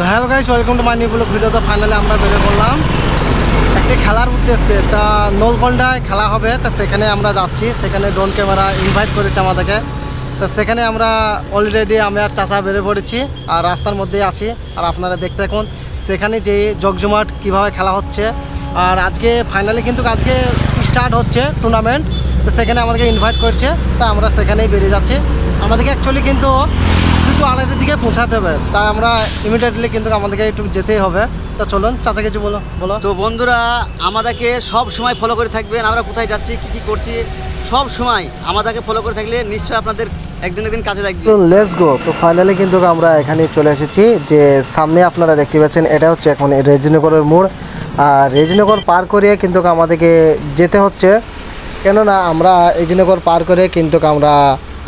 তো hello guys welcome to my new vlog video তো finally আমরা বেরিয়ে পড়লাম। একটি খেলার উদ্দেশ্যে, তা নলকন্ডায় খেলা হবে। তা সেখানে আমরা যাচ্ছি। সেখানে ড্রোন ক্যামেরা ইনভাইট করেছে আমাদেরকে। তো সেখানে আমরা অলরেডি আমি আর চাচা বেরিয়ে পড়েছি আর রাস্তার মধ্যেই আছি। আর আপনারা দেখতে থাকুন, সেখানে যে জগজমাট কীভাবে খেলা হচ্ছে। আর আজকে ফাইনালি কিন্তু আজকে স্টার্ট হচ্ছে টুর্নামেন্ট তো সেখানে আমাদেরকে ইনভাইট করছে। তা আমরা সেখানেই বেরিয়ে যাচ্ছি। আমাদেরকে অ্যাকচুয়ালি কিন্তু দুটো আড়াইটার দিকে পৌঁছাতে হবে। তাই আমরা ইমিডিয়েটলি কিন্তু আমাদেরকে একটু যেতেই হবে। তা চলুন চাচা কিছু বলো বলো। তো বন্ধুরা আমাদেরকে সব সময় ফলো করে থাকবেন আমরা কোথায় যাচ্ছি কি কি করছি সব সময় আমাদেরকে ফলো করে থাকলে নিশ্চয়ই আপনাদের একদিন একদিন কাজে লাগবে। তো লেটস গো তো ফাইনালি কিন্তু আমরা এখানে চলে এসেছি। যে সামনে আপনারা দেখতে পাচ্ছেন এটা হচ্ছে এখন রেজিনগরের মোড়। আর রেজিনগর পার করিয়ে কিন্তু আমাদেরকে যেতে হচ্ছে। কেননা আমরা রেজিনগর পার করে কিন্তু আমরা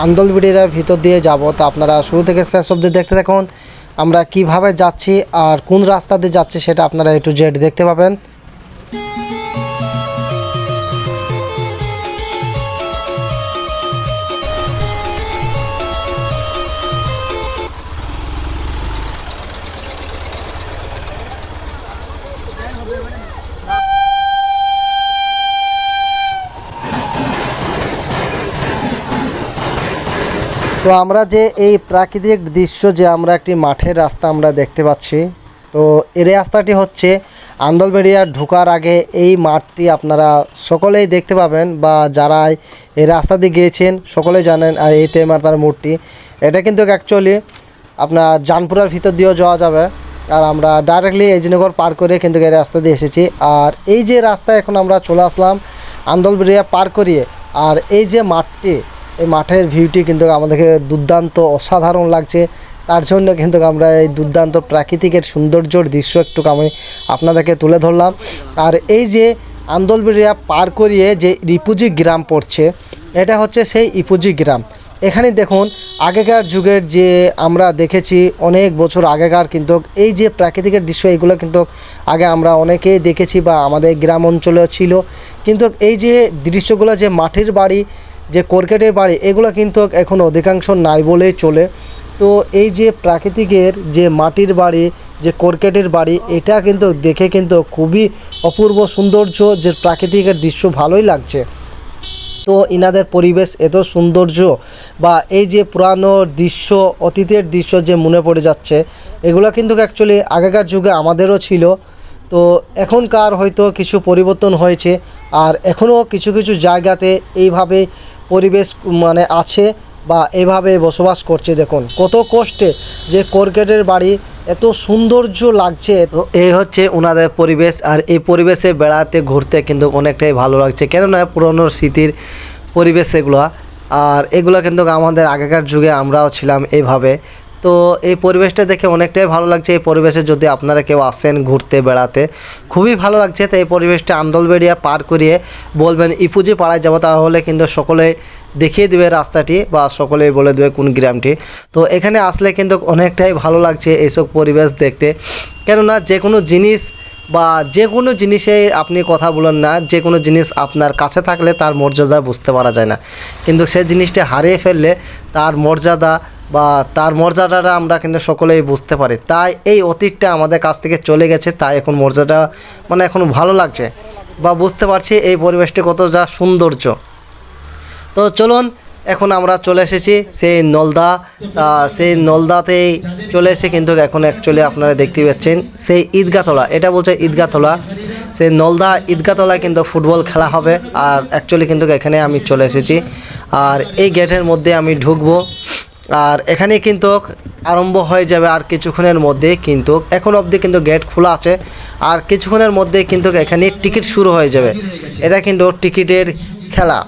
আন্দোলবিড়ির ভিতর দিয়ে যাব। তো আপনারা শুরু থেকে শেষ অব্দি দেখতে থাকুন। আমরা কীভাবে যাচ্ছি আর কোন রাস্তা দিয়ে যাচ্ছি সেটা আপনারা একটু জেড দেখতে পাবেন। আমরা যে এই প্রাকৃতিক দৃশ্য যে আমরা একটি মাঠের রাস্তা আমরা দেখতে পাচ্ছি, তো এই রাস্তাটি হচ্ছে আন্দলবেড়িয়া ঢোকার আগে এই মাঠটি আপনারা সকলেই দেখতে পাবেন বা যারা এই রাস্তা দিয়ে গিয়েছেন সকলেই জানেন আর এই তেমাতার মোড়টি এটা কিন্তু অ্যাকচুয়ালি আপনার জানপুরার ভিতর দিয়েও যাওয়া যাবে। আর আমরা ডাইরেক্টলি এজিনগর পার করে কিন্তু এই রাস্তা দিয়ে এসেছি। আর এই যে রাস্তা এখন আমরা চলে আসলাম আন্দলবেড়িয়া পার করিয়ে। আর এই যে মাঠটি এই মাঠের ভিউটি কিন্তু আমাদেরকে দুর্দান্ত অসাধারণ লাগছে। তার জন্য কিন্তু আমরা এই দুর্দান্ত প্রাকৃতিকের সৌন্দর্যর দৃশ্য একটু আমি আপনাদেরকে তুলে ধরলাম। আর এই যে আন্দোলবেড়িয়া পার করিয়ে যে রিপুজি গ্রাম পড়ছে, এটা হচ্ছে সেই ইপুজি গ্রাম। এখানে দেখুন, আগেকার যুগের যে আমরা দেখেছি, অনেক বছর আগেকার কিন্তু এই যে প্রাকৃতিকের দৃশ্য, এগুলো কিন্তু আগে আমরা অনেকেই দেখেছি বা আমাদের গ্রাম অঞ্চলেও ছিল। কিন্তু এই যে দৃশ্যগুলো, যে মাটির বাড়ি যে কর্কেটের বাড়ি, এগুলো কিন্তু এখন অধিকাংশ নাই বলেই চলে। তো এই যে প্রাকৃতিকের যে মাটির বাড়ি, যে কর্কেটের বাড়ি, এটা কিন্তু দেখে কিন্তু খুবই অপূর্ব সৌন্দর্য, যে প্রাকৃতিকের দৃশ্য ভালোই লাগছে। তো ইনাদের পরিবেশ এত সৌন্দর্য বা এই যে পুরানো দৃশ্য, অতীতের দৃশ্য যে মনে পড়ে যাচ্ছে, এগুলো কিন্তু অ্যাকচুয়ালি আগেকার যুগে আমাদেরও ছিল। তো এখনকার হয়তো কিছু পরিবর্তন হয়েছে, আর এখনও কিছু কিছু জায়গাতে এইভাবে পরিবেশ মানে আছে বা এভাবে বসবাস করছে। দেখুন, কত কষ্টে যে কর্কেটের বাড়ি, এত সৌন্দর্য লাগছে। এই হচ্ছে ওনাদের পরিবেশ, আর এই পরিবেশে বেড়াতে, ঘুরতে কিন্তু অনেকটাই ভালো লাগছে। কেননা পুরনো স্মৃতির পরিবেশ এগুলো, আর এগুলো কিন্তু আমাদের আগেকার যুগে আমরাও ছিলাম এইভাবে। তো এই পরিবেশটা দেখে অনেকটাই ভালো লাগছে। এই পরিবেশে যদি আপনারা কেউ আসেন ঘুরতে, বেড়াতে, খুবই ভালো লাগছে। তো এই পরিবেশটা আন্দোলবেড়িয়া পার করিয়ে বলবেন ইপুজি পাড়ায় যাব, তাহলে কিন্তু সকলে দেখিয়ে দেবে রাস্তাটি বা সকলেই বলে দেবে কোন গ্রামটি। তো এখানে আসলে কিন্তু অনেকটাই ভালো লাগছে এইসব পরিবেশ দেখতে। কেননা যে কোনো জিনিস বা যে কোনো জিনিসে আপনি কথা বলেন না যে কোনো জিনিস আপনার কাছে থাকলে তার মর্যাদা বুঝতে পারা যায় না। কিন্তু সে জিনিসটা হারিয়ে ফেললে তার মর্যাদা বা তার মর্যাদাটা আমরা কিন্তু সকলেই বুঝতে পারি। তাই এই অতীতটা আমাদের কাছ থেকে চলে গেছে, তাই এখন মর্যাদা মানে এখন ভালো লাগছে বা বুঝতে পারছি এই পরিবেশটি কতটা সৌন্দর্য। তো চলুন, এখন আমরা চলে এসেছি সেই নলদা সেই নলদাতেই চলে এসে কিন্তু এখন অ্যাকচুয়ালি আপনারা দেখতে পাচ্ছেন সেই ঈদগাতলা এটা বলছে ঈদগাতলা সেই নলদা ঈদগাতলায় কিন্তু ফুটবল খেলা হবে আর অ্যাকচুয়ালি কিন্তু এখানে আমি চলে এসেছি। আর এই গেটের মধ্যে আমি ঢুকবো। আর এখানে কিন্তু আরম্ভ হয়ে যাবে আর কিছুক্ষণের মধ্যে কিন্তু এখন অবধি কিন্তু গেট খোলা আছে। আর কিছুক্ষণের মধ্যে কিন্তু এখানে টিকিট শুরু হয়ে যাবে। এটা কিন্তু টিকিটের খেলা।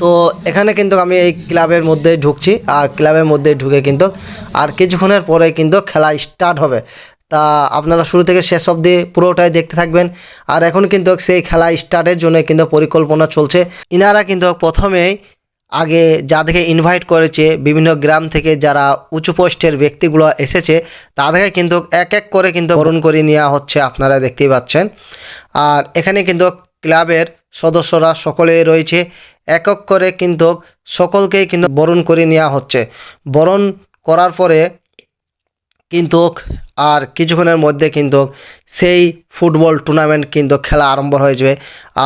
তো এখানে কিন্তু আমি এই ক্লাবের মধ্যে ঢুকছি। আর ক্লাবের মধ্যে ঢুকে কিন্তু আর কিছুক্ষণের পরে কিন্তু খেলা স্টার্ট হবে। তা আপনারা শুরু থেকে শেষ অবধি পুরোটাই দেখতে থাকবেন। আর এখন কিন্তু সেই খেলা স্টার্টের জন্য কিন্তু পরিকল্পনা চলছে। ইনারা কিন্তু প্রথমেই আগে যাদেরকে ইনভাইট করেছে বিভিন্ন গ্রাম থেকে যারা উঁচু পোস্টের ব্যক্তিগুলো এসেছে তাদেরকে কিন্তু এক এক করে কিন্তু বরণ করে নেওয়া হচ্ছে আপনারা দেখতেই পাচ্ছেন। আর এখানে কিন্তু ক্লাবের সদস্যরা সকলেই রয়েছে, একক করে কিন্তু সকলকেই কিন্তু বরণ করে নেওয়া হচ্ছে। বরণ করার পরে কিন্তু আর কিছুক্ষণের মধ্যে কিন্তু সেই ফুটবল টুর্নামেন্ট কিন্তু খেলা আরম্ভ হয়ে যাবে।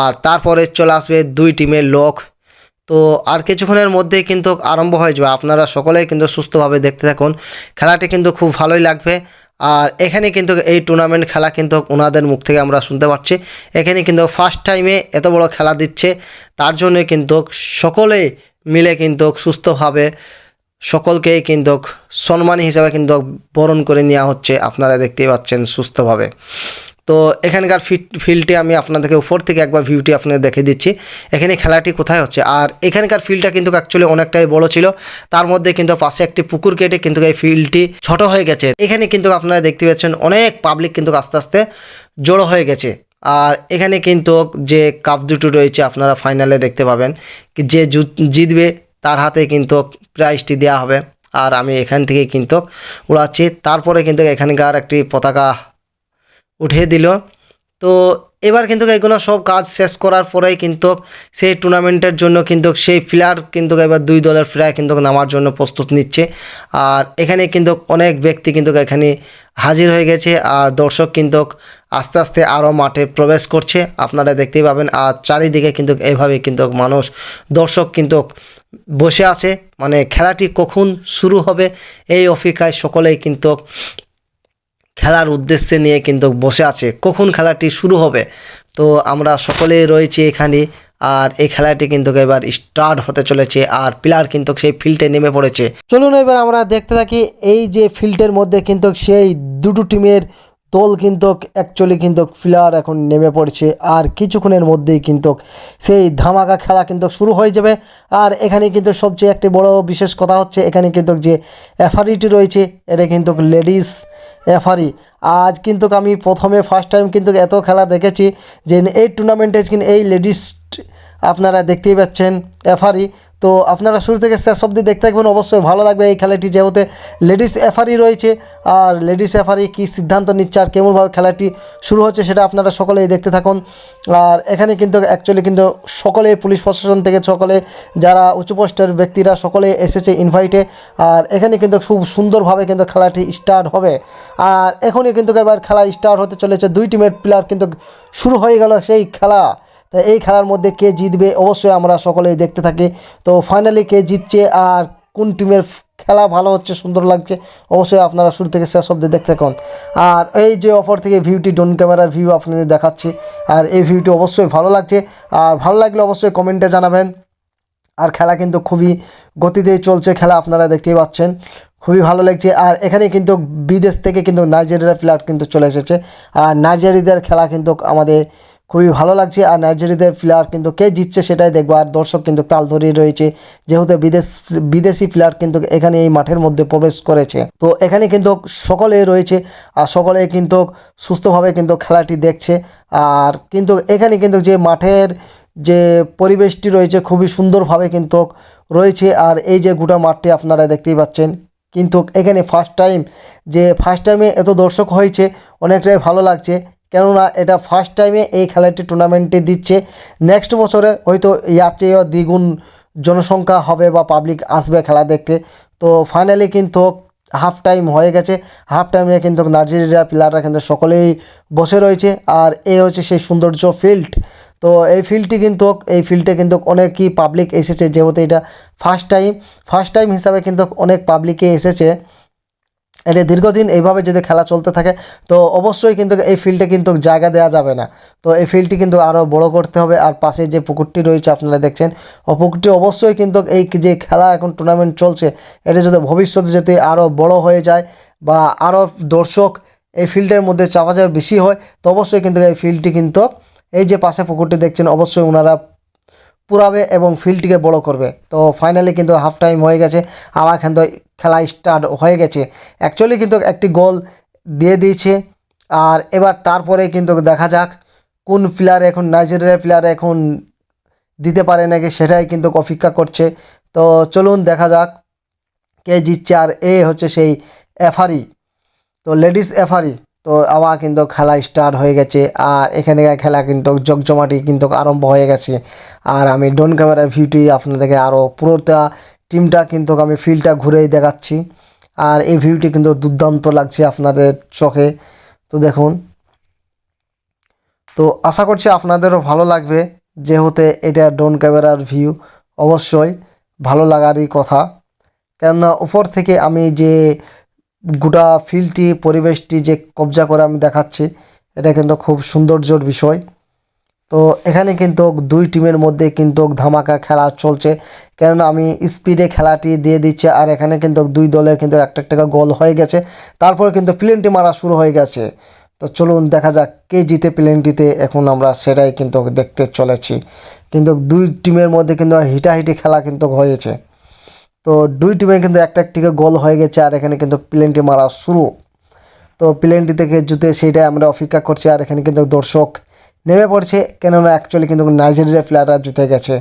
আর তারপরে চলে আসবে দুই টিমের লোক। তো আর কিছুক্ষণের মধ্যেই কিন্তু আরম্ভ হয়ে যাবে। আপনারা সকলেই কিন্তু সুস্থভাবে দেখতে থাকুন। খেলাটি কিন্তু খুব ভালোই লাগবে। আর এখানে কিন্তু এই টুর্নামেন্ট খেলা কিন্তু ওনাদের মুখ থেকে আমরা শুনতে পাচ্ছি। এখানে কিন্তু ফার্স্ট টাইমে এত বড় খেলা দিচ্ছে। তার জন্য কিন্তু সকলে মিলে কিন্তু সুস্থভাবে সকলকেই কিন্তু সম্মানী হিসাবে কিন্তু বরণ করে নেওয়া হচ্ছে। আপনারা দেখতেই পাচ্ছেন সুস্থভাবে। তো এখানকার ফিল্ডটি আমি আপনাদেরকে উপর থেকে একবার ভিউটি আপনাদের দেখে দিচ্ছি। এখানে খেলাটি কোথায় হচ্ছে? আর এখানকার ফিল্ডটা কিন্তু অ্যাকচুয়ালি অনেকটাই বড় ছিল। তার মধ্যে কিন্তু পাশে একটি পুকুর কেটে কিন্তু এই ফিল্ডটি ছোট হয়ে গেছে। এখানে কিন্তু আপনারা দেখতে পাচ্ছেন অনেক পাবলিক কিন্তু আস্তে আস্তে জড়ো হয়ে গেছে। আর এখানে কিন্তু যে কাপ দুটো রয়েছে আপনারা ফাইনালে দেখতে পাবেন। যে জিতবে তার হাতে কিন্তু প্রাইজটি দেওয়া হবে। আর আমি এখান থেকে কিন্তু উড়াচ্ছি। তারপরে কিন্তু এখানকার একটি পতাকা উঠিয়ে দিল। তো এবার কিন্তু এগুলো সব কাজ শেষ করার পরেই কিন্তু সেই টুর্নামেন্টের জন্য কিন্তু সেই প্লেয়ার কিন্তু এবার দুই দলের প্লেয়ার কিন্তু নামার জন্য প্রস্তুত নিচ্ছে। আর এখানে কিন্তু অনেক ব্যক্তি কিন্তু এখানে হাজির হয়ে গেছে। আর দর্শক কিন্তু আস্তে আস্তে আরও মাঠে প্রবেশ করছে। আপনারা দেখতেই পাবেন, আর চারিদিকে কিন্তু এভাবে কিন্তু মানুষ, দর্শক কিন্তু বসে আছে। মানে খেলাটি কখন শুরু হবে এই অপেক্ষায় সকলেই কিন্তু খেলার উদ্দেশ্যে নিয়ে কিন্তু বসে আছে। কখন খেলাটি শুরু হবে? তো আমরা সকলেই রয়েছি এখানে। আর এই খেলাটি কিন্তু এবার স্টার্ট হতে চলেছে। আর প্লেয়ার কিন্তু সেই ফিল্ডে নেমে পড়েছে। চলুন এবার আমরা দেখতে থাকি এই যে ফিল্ডের মধ্যে কিন্তু সেই দুটো টিমের দল কিন্তু অ্যাকচুয়ালি কিন্তু ফিলার এখন নেমে পড়ছে। আর কিছুক্ষণের মধ্যেই কিন্তু সেই ধামাকা খেলা কিন্তু শুরু হয়ে যাবে। আর এখানে কিন্তু সবচেয়ে একটি বড় বিশেষ কথা হচ্ছে, এখানে কিন্তু যে এফআরিটি রয়েছে, এটা কিন্তু লেডিস এফআরি আজ কিন্তু আমি প্রথমে ফার্স্ট টাইম কিন্তু এত খেলা দেখেছি যে, এই টুর্নামেন্টে কিন্তু এই লেডিস আপনারা দেখতেই পাচ্ছেন এফআরি তো আপনারা শুরু থেকে শেষ অবধি দেখতে থাকবেন। অবশ্যই ভালো লাগবে এই খেলাটি, যেহেতু লেডিস এফআরি রয়েছে। আর লেডিস এফআরি কী সিদ্ধান্ত নিচ্ছে আর কেমনভাবে খেলাটি শুরু হচ্ছে সেটা আপনারা সকলেই দেখতে থাকুন। আর এখানে কিন্তু অ্যাকচুয়ালি কিন্তু সকলে পুলিশ প্রশাসন থেকে সকলে, যারা উচ্চ পোস্টের ব্যক্তিরা সকলে এসেছে ইনভাইটে আর এখানে কিন্তু খুব সুন্দরভাবে কিন্তু খেলাটি স্টার্ট হবে। আর এখনই কিন্তু এবার খেলা স্টার্ট হতে চলেছে। দুই টিমের প্লেয়ার কিন্তু শুরু হয়ে গেল সেই খেলা। তো এই খেলার মধ্যে কে জিতবে অবশ্যই আমরা সকলেই দেখতে থাকি। তো ফাইনালি কে জিতছে আর কোন টিমের খেলা ভালো হচ্ছে, সুন্দর লাগছে, অবশ্যই আপনারা শুরু থেকে শেষ অব্দি দেখতে থাকুন। আর এই যে অফার থেকে ভিউটি ড্রোন ক্যামেরার ভিউ আপনাদের দেখাচ্ছি। আর এই ভিউটি অবশ্যই ভালো লাগছে। আর ভালো লাগলে অবশ্যই কমেন্টে জানাবেন। আর খেলা কিন্তু খুবই গতিতে চলছে, খেলা আপনারা দেখতেই পাচ্ছেন। খুবই ভালো লাগছে। আর এখানে কিন্তু বিদেশ থেকে কিন্তু নাইজেরিয়ার প্লেয়ার কিন্তু চলে এসেছে। আর নাইজেরিয়াদের খেলা কিন্তু আমাদের খুবই ভালো লাগছে আর নাইজেরিয়াদের প্লেয়ার কিন্তু কে জিতছে সেটাই দেখব। আর দর্শক কিন্তু তাল ধরিয়ে রয়েছে, যেহেতু বিদেশ, বিদেশি প্লেয়ার কিন্তু এখানে এই মাঠের মধ্যে প্রবেশ করেছে। তো এখানে কিন্তু সকলে রয়েছে আর সকলে কিন্তু সুস্থভাবে কিন্তু খেলাটি দেখছে। আর কিন্তু এখানে কিন্তু যে মাঠের যে পরিবেশটি রয়েছে খুবই সুন্দরভাবে কিন্তু রয়েছে। আর এই যে গোটা মাঠটি আপনারা দেখতেই পাচ্ছেন, কিন্তু এখানে ফার্স্ট টাইম যে ফার্স্ট টাইমে এত দর্শক হয়েছে, অনেকটাই ভালো লাগছে। কেননা এটা ফার্স্ট টাইমে এই খেলাটি টুর্নামেন্টে দিচ্ছে। নেক্সট বছরে হয়তো ইয়ার দ্বিগুণ জনসংখ্যা হবে বা পাবলিক আসবে খেলা দেখতে। তো ফাইনালি কিন্তু হাফ টাইম হয়ে গেছে। হাফ টাইমে কিন্তু নাইজেরিয়ার প্লেয়াররা কিন্তু সকলেই বসে রয়েছে। আর এই হচ্ছে সেই সৌন্দর্য ফিল্ড তো এই ফিল্ডটি কিন্তু, এই ফিল্ডে কিন্তু অনেকই পাবলিক এসেছে। যেহেতু এটা ফার্স্ট টাইম ফার্স্ট টাইম হিসাবে কিন্তু অনেক পাবলিকে এসেছে। এটা দীর্ঘদিন এইভাবে যদি খেলা চলতে থাকে, তো অবশ্যই কিন্তু এই ফিল্ডে কিন্তু জায়গা দেওয়া যাবে না। তো এই ফিল্ডটি কিন্তু আরও বড় করতে হবে। আর পাশে যে পুকুরটি রয়েছে আপনারা দেখছেন, ও পুকুরটি অবশ্যই কিন্তু এই যে খেলা এখন টুর্নামেন্ট চলছে এটা যদি ভবিষ্যতে যদি আরও বড় হয়ে যায় বা আরও দর্শক এই ফিল্ডের মধ্যে চাপা চাপা বেশি হয়, তো অবশ্যই কিন্তু এই ফিল্ডটি কিন্তু এই যে পাশে পুকুরটি দেখছেন, অবশ্যই ওনারা পুরাবে এবং ফিল্ডটিকে বড় করবে। তো ফাইনালি কিন্তু হাফ টাইম হয়ে গেছে। আবার কিন্তু খেলা স্টার্ট হয়ে গেছে। অ্যাকচুয়ালি কিন্তু একটি গোল দিয়ে দিয়েছে। আর এবার তারপরে কিন্তু দেখা যাক কোন প্লেয়ার এখন নাইজেরিয়ার প্লেয়ার এখন দিতে পারে নাকি সেটাই কিন্তু অপেক্ষা করছে। তো চলুন দেখা যাক কে জিতছে। আর এ হচ্ছে সেই এফারি তো লেডিস এফারি তো আবার কিন্তু খেলা স্টার্ট হয়ে গেছে। আর এখানে খেলা কিন্তু জমজমাটি কিন্তু আরম্ভ হয়ে গেছে। আর আমি ড্রোন ক্যামেরার ভিউটি আপনাদেরকে আরও পুরোটা টিমটা কিন্তু আমি ফিল্ডটা ঘুরেই দেখাচ্ছি। আর এই ভিউটি কিন্তু দুর্দান্ত লাগছে আপনাদের চোখে। তো দেখুন। তো আশা করছি আপনাদেরও ভালো লাগবে। যেহেতু এটা ড্রোন ক্যামেরার ভিউ অবশ্যই ভালো লাগারই কথা। কেননা উপর থেকে আমি যে গোটা ফিল্ডটি, পরিবেশটি যে কবজা করে আমি দেখাচ্ছি, এটা কিন্তু খুব সৌন্দর্যর বিষয়। তো এখানে কিন্তু দুই টিমের মধ্যে কিন্তু ধামাকা খেলা চলছে। কেননা আমি স্পিডে খেলাটি দিয়ে দিচ্ছে, আর এখানে কিন্তু দুই দলের কিন্তু একটা একটা গোল হয়ে গেছে। তারপর কিন্তু প্লেনটি মারা শুরু হয়ে গেছে। তো চলুন দেখা যাক কে জিতে প্লেনটিতে এখন আমরা সেটাই কিন্তু দেখতে চলেছি। কিন্তু দুই টিমের মধ্যে কিন্তু হিটাহিটি খেলা কিন্তু হয়েছে। তো দুই টিমে কিন্তু একটা একটিকে গোল হয়ে গেছে আর এখানে কিন্তু প্লেনটি মারা শুরু। তো প্লেনটি থেকে জুতে সেইটাই আমরা অপেক্ষা করছি আর এখানে কিন্তু দর্শক নেমে পড়ছে কেননা অ্যাকচুয়ালি কিন্তু নাইজেরিয়া প্লেয়াররা জুতে গেছে।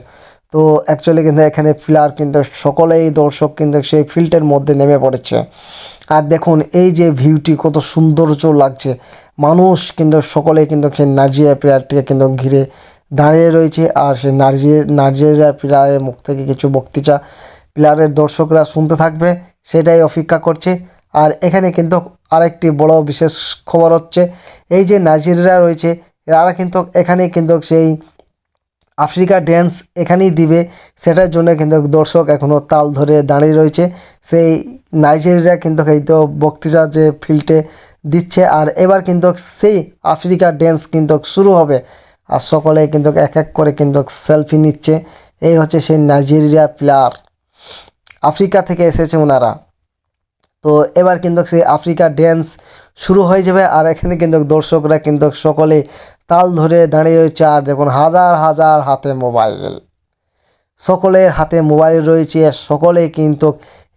তো অ্যাকচুয়ালি কিন্তু এখানে প্লেয়ার কিন্তু সকলেই দর্শক কিন্তু সেই ফিল্ডের মধ্যে নেমে পড়েছে। আর দেখুন, এই যে ভিউটি কত সৌন্দর্য লাগছে। মানুষ কিন্তু সকলেই কিন্তু সেই নাইজেরিয়া প্লেয়ারটিকে কিন্তু ঘিরে দাঁড়িয়ে রয়েছে। আর সেই নাইজে নাইজেরিয়া প্লেয়ারের মুখ থেকে কিছু বক্তৃতা প্লেয়ারের দর্শকরা শুনতে থাকবে, সেটাই অপেক্ষা করছে। আর এখানে কিন্তু আরেকটি বড় বিশেষ খবর হচ্ছে, এই যে নাইজেরিয়া রয়েছে, এরা কিন্তু এখানে কিন্তু সেই আফ্রিকা ড্যান্স এখানেই দিবে, সেটার জন্য কিন্তু দর্শক এখনও তাল ধরে দাঁড়িয়ে রয়েছে। সেই নাইজেরিয়া কিন্তু এই তো বক্তৃতা যে ফিল্ডে দিচ্ছে, আর এবার কিন্তু সেই আফ্রিকা ড্যান্স কিন্তু শুরু হবে। আর সকলে কিন্তু এক এক করে কিন্তু সেলফি নিচ্ছে। এই হচ্ছে সেই নাইজেরিয়া প্লেয়ার। আফ্রিকা থেকে এসেছে ওনারা তো এবার কিন্তু সেই আফ্রিকা ড্যান্স শুরু হয়ে যাবে আর এখানে কিন্তু দর্শকরা কিন্তু সকলে তাল ধরে দাঁড়িয়ে রয়েছে আর দেখুন হাজার হাজার হাতে মোবাইল। সকলের হাতে মোবাইল রয়েছে, সকলে কিন্তু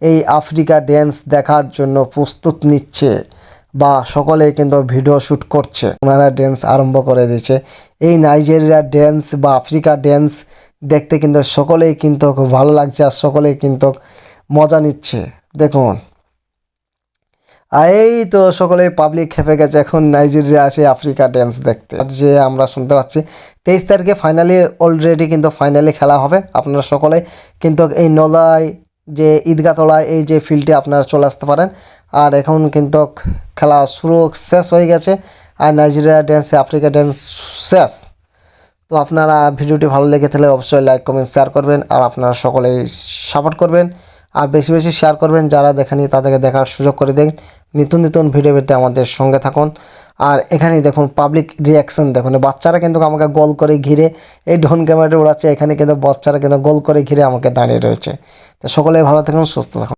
এই আফ্রিকা ড্যান্স দেখার জন্য প্রস্তুত নিচ্ছে বা সকলে কিন্তু ভিডিও শ্যুট করছে। ওনারা ড্যান্স আরম্ভ করে দিয়েছে। এই নাইজেরিয়া ড্যান্স বা আফ্রিকা ড্যান্স দেখতে কিন্তু সকলেই কিন্তু ভালো লাগছে আর সকলেই কিন্তু মজা নিচ্ছে। দেখুন। আর এই তো সকলে পাবলিক খেপে গেছে, এখন নাইজেরিয়া আসে আফ্রিকা ড্যান্স দেখতে। আর যে আমরা শুনতে পাচ্ছি, তেইশ তারিখে ফাইনালি অলরেডি কিন্তু ফাইনালি খেলা হবে। আপনারা সকলে কিন্তু এই নলায়, যে ঈদগাহ তলায়, এই যে ফিল্ডে আপনারা চলে আসতে পারেন। আর এখন কিন্তু খেলা শুরু শেষ হয়ে গেছে, আর নাইজেরিয়া ড্যান্সে আফ্রিকা ড্যান্স শেষ। তো আপনারা ভিডিওটি ভালো লেগে থাকলে অবশ্যই লাইক কমেন্ট শেয়ার করবেন আর আপনারা সকলেই সাপোর্ট করবেন। আর বেশি বেশি শেয়ার করবেন যারা দেখেনি তাদেরকে দেখার সুযোগ করে দিন। নিত্য নতুন ভিডিও পেতে আমাদের সঙ্গে থাকুন। আর এখানেই দেখুন পাবলিক রিয়াকশন দেখুন বাচ্চারা কিন্তু আমাকে গোল করে ঘিরে, এই ঢোন ক্যামেরাটা উড়াচ্ছে এখানে কিন্তু বাচ্চারা কিন্তু গোল করে ঘিরে আমাকে দাঁড়িয়ে রয়েছে। তো সকলে ভালো থাকুন, সুস্থ থাকুন।